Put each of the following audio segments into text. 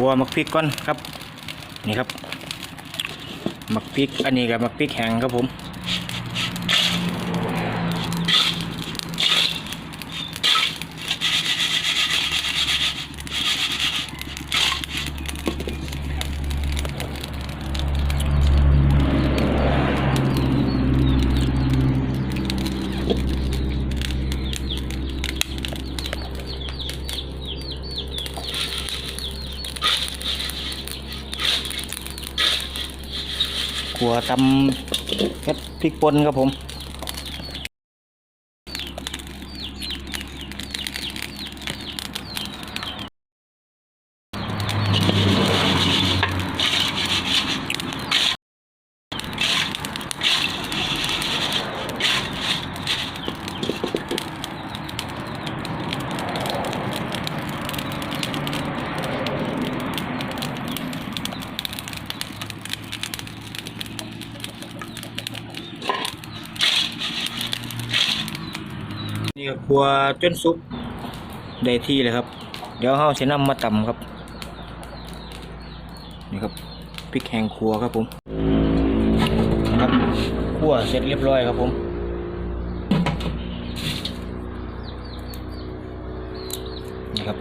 ขัวมักพริกก่อนครับ นี่ครับ มักพริก อันนี้กับมักพริกแห้งครับผม ขัวตำเผ็ดพริกป่นครับผม นี่ก็ขัวจนสุกได้ที่เลยครับ เดี๋ยวเฮาจะนำมาตำครับ นี่ครับพริกแห้งขัวครับผมครับขัวเสร็จเรียบร้อยครับผมนี่ครับ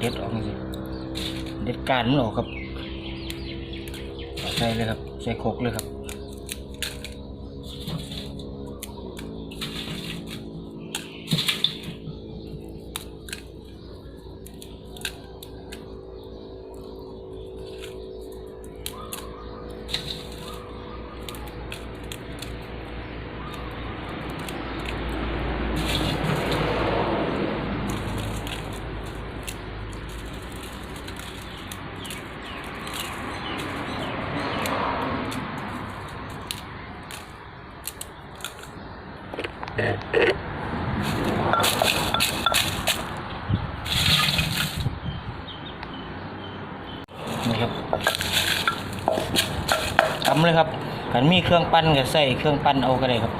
เด็ดออกสิเด็ดการมันออกครับใส่เลยครับใส่โครกเลยครับ นี่ครับทำเลยครับกันมีเครื่องปั้นก็ใส่เครื่องปั้นเอาก็ได้ครับ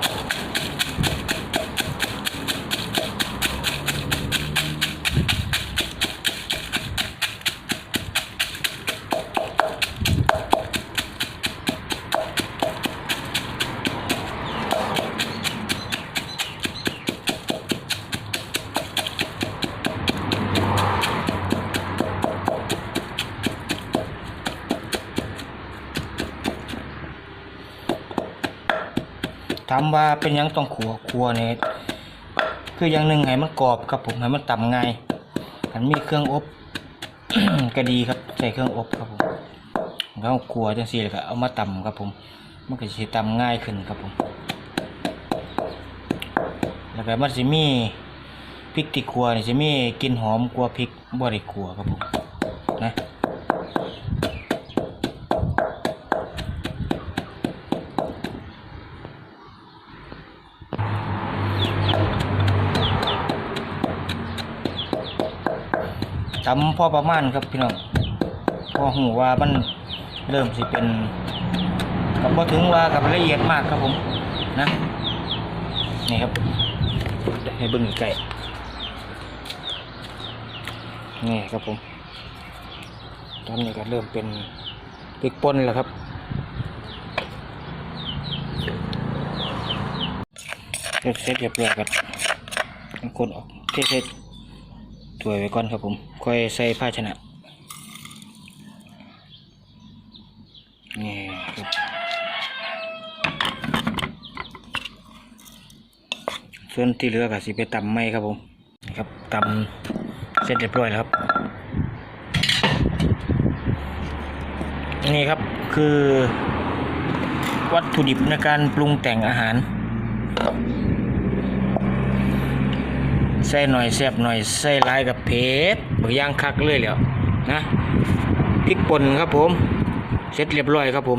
ถามว่าเป็นยังต้องขัวขัวเนี่ยคืออย่างหนึ่งให้มันกรอบครับผมให้มันต่ำง่ายมันมีเครื่องอบก็ดีครับใส่เครื่องอบครับผมแล้วขัวจังซี่เลยครับเอามาต่ำครับผมมันก็จะตำง่ายขึ้นครับผมแล้วก็มันจะมีพริกที่ขัวเนี่จะมีกลิ่นหอมกว่าพริกบ่ได้ขัวครับผมนะ ตำพอประมาณครับพี่น้องพอหูว่ามันเริ่มสิเป็นกับพอถึงว่ากับละเอียดมากครับผมนะนี่ครับให้เบิ่งใกล้นี่ครับผมตอนนี้ก็เริ่มเป็นพริกป่นแล้วครับเสร็จเรียบร้อยครับคนออกเทเสร็จ ถ้วยไว้ก่อนครับผม ค่อยใส่ภาชนะ นี่ครับส่วนที่เหลือก็สิไปตำไม้ครับผม ครับตำเสร็จเรียบร้อยแล้วครับ นี่ครับคือวัตถุดิบในการปรุงแต่งอาหาร ใส่หน่อยแซ่บหน่อยใส่ลายกับเพชรบางอย่างคักเลยแหล้วนะพริกป่นครับผม เสร็จเรียบร้อยครับผม